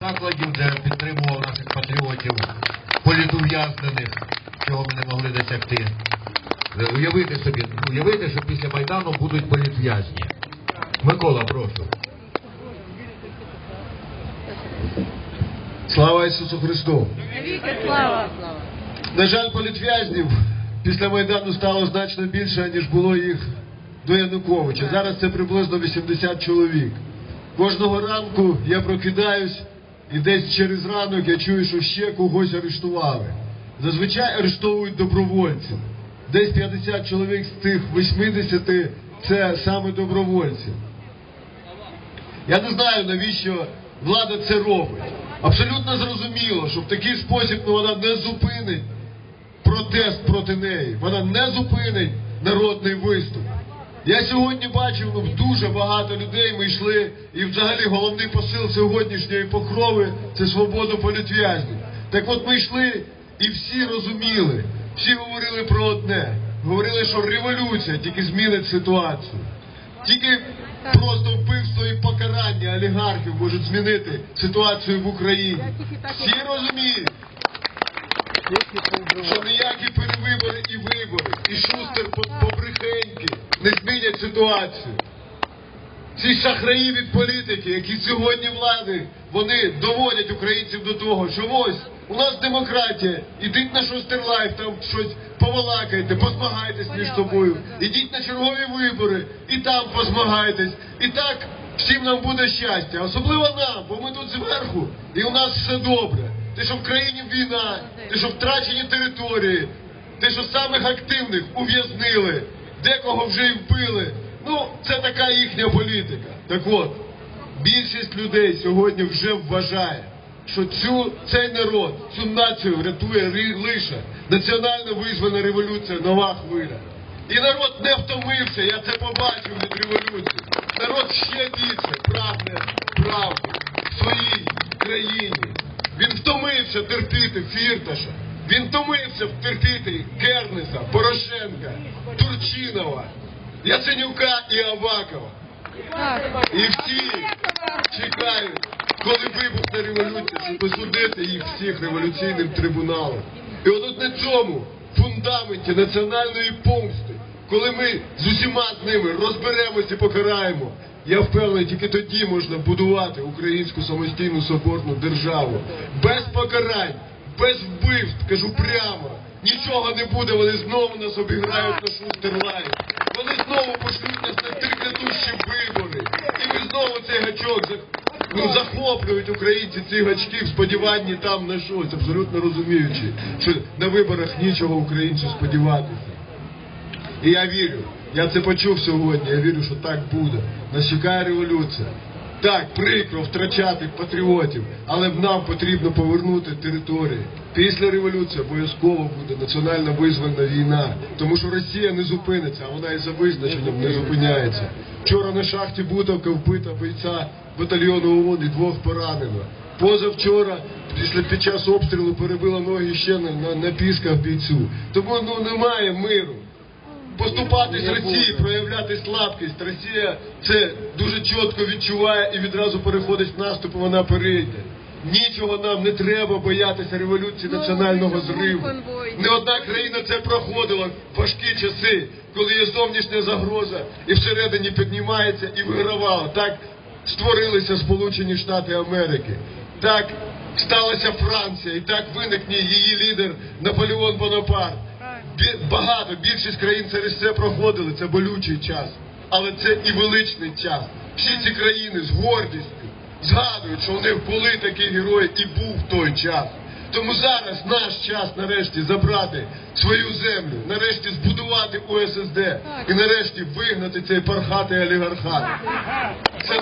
закладів, де підтримував наших патріотів, політув'язнених, чого ми не могли досягти. Уявити собі, уявити, що після Майдану будуть політв'язні. Микола, прошу. Слава Ісусу Христу! Слава! На жаль, політв'язнів після Майдану стало значно більше, ніж було їх до Януковича. Зараз це приблизно 80 чоловік. Кожного ранку я прокидаюсь і десь через ранок я чую, що ще когось арештували. Зазвичай арештовують добровольців. Десь 50 чоловік з тих 80 це саме добровольці. Я не знаю, навіщо влада це робить. Абсолютно зрозуміло, що в такий спосіб ну, вона не зупинить протест проти неї. Вона не зупинить народний виступ. Я сьогодні бачив ну, дуже багато людей. Ми йшли, і взагалі головний посил сьогоднішньої покрови це свободу політв'язнів. Так от ми йшли і всі розуміли, всі говорили про одне. Говорили, що революція тільки змінить ситуацію. Тільки просто вбивство і покарання олігархів можуть змінити ситуацію в Україні. Всі розуміють, що ніякі перевибори і вибори, і шустер побрехеньки не змінять ситуацію. Ці шахраї від політики, які сьогодні влади, вони доводять українців до того, що ось у нас демократія, ідіть на шостер лайф, там щось повалакайте, позмагайтесь між собою, ідіть на чергові вибори і там позмагайтесь. І так всім нам буде щастя, особливо нам, бо ми тут зверху, і у нас все добре. Те, що в країні війна, те, що втрачені території, те, що самих активних ув'язнили, декого вже й вбили. Ну, це така їхня політика. Так от, більшість людей сьогодні вже вважає, що цю, цей народ, цю націю рятує лише національно визвана революція, нова хвиля. І народ не втомився, я це побачив від революції. Народ ще більше прагне правди своїй втомився терпіти Фірташа. Він втомився терпіти Кернеса, Порошенка, Турчинова, Яценюка і Авакова. І всі чекають, коли вибухне революція, щоб посудити їх всіх революційним трибуналом. І от на цьому фундаменті національної помсти, коли ми з усіма з ними розберемося і покараємо, я впевнений, тільки тоді можна будувати українську самостійну соборну державу. Без покарань, без вбивств, кажу прямо. Нічого не буде, вони знову нас обіграють на шустерлайн. Вони знову пошлють нас на трикатущі вибори. І ми знову цей гачок ну, захоплюють українці ці гачки в сподіванні там на щось, абсолютно розуміючи, що на виборах нічого українцю сподіватися. І я вірю, я це почув сьогодні, я вірю, що так буде. Нас чекає революція. Так, прикро втрачати патріотів, але нам потрібно повернути території. Після революції обов'язково буде національно визвана війна, тому що Росія не зупиниться, а вона і за визначенням не зупиняється. Вчора на шахті Бутовка вбита бойця батальйону ООН і двох поранено. Позавчора, після під час обстрілу перебила ноги ще на, на, на пісках бійцю. Тому ну немає миру поступатись Росії, проявляти слабкість. Росія це дуже чітко відчуває і відразу переходить в наступ, і вона перейде. Нічого нам не треба боятися революції національного зриву. Не одна країна це проходила в важкі часи, коли є зовнішня загроза і всередині піднімається і вигравала. Так створилися Сполучені Штати Америки. Так сталася Франція, і так виникне її лідер Наполеон Бонапарт. Багато, більшість країн через це проходили, це болючий час. Але це і величний час. Всі ці країни з гордістю згадують, що у них були такі герої і був той час. Тому зараз наш час нарешті забрати свою землю, нарешті збудувати УССД і нарешті вигнати цей пархатий олігархат. Це